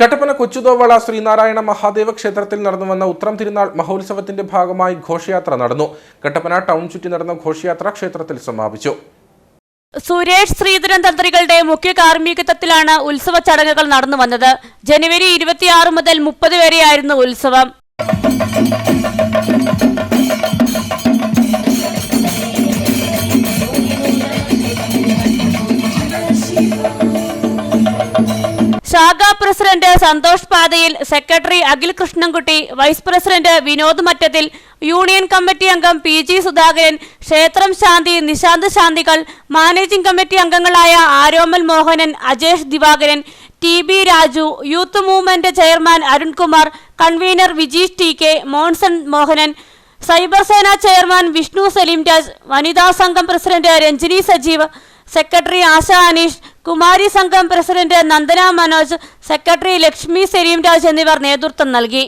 കട്ടപ്പന കൊച്ചുതോവള ശ്രീനാരായണ മഹാദേവ ക്ഷേത്രത്തിൽ നടന്നു വന്ന ഉത്രം തിരുനാൾ മഹോത്സവത്തിന്റെ ഭാഗമായി ഘോഷയാത്ര നടന്നു. കട്ടപ്പന ടൗൺ ചുറ്റി നടന്ന ഘോഷയാത്ര ക്ഷേത്രത്തിൽ സമാപിച്ചു. സുരേഷ് ശ്രീധരൻ തന്ത്രികളുടെ മുഖ്യ കാർമ്മികത്വത്തിലാണ് ഉത്സവ ചടങ്ങുകൾ നടന്നു വന്നത് ജനുവരി ഇരുപത്തിയാറ് മുതൽ മുപ്പത് വരെയായിരുന്നു ഉത്സവം. ശാഖാ president Santhosh Pathayil secretary Akhil Krishnankutty vice president Vinod Mattathil union committee അംഗം പി ജി സുധാകരൻ ക്ഷേത്രം ശാന്തി നിശാന്ത് ശാന്തികൾ മാനേജിംഗ് കമ്മിറ്റി അംഗങ്ങളായ Aromal Mohanan Ajesh Divakaran T B Raju youth movement chairman Arunkumar convener Vijeesh T K Monson Mohanan cyber Sena chairman Vishnu Saleem Raj വനിതാ സംഘം president Ranjini Sajeev secretary Asha Aneesh കുമാരി സംഘം president Nandana Manoj secretary Lakshmi Saleem Raj എന്നിവർ നേതൃത്വം നൽകി.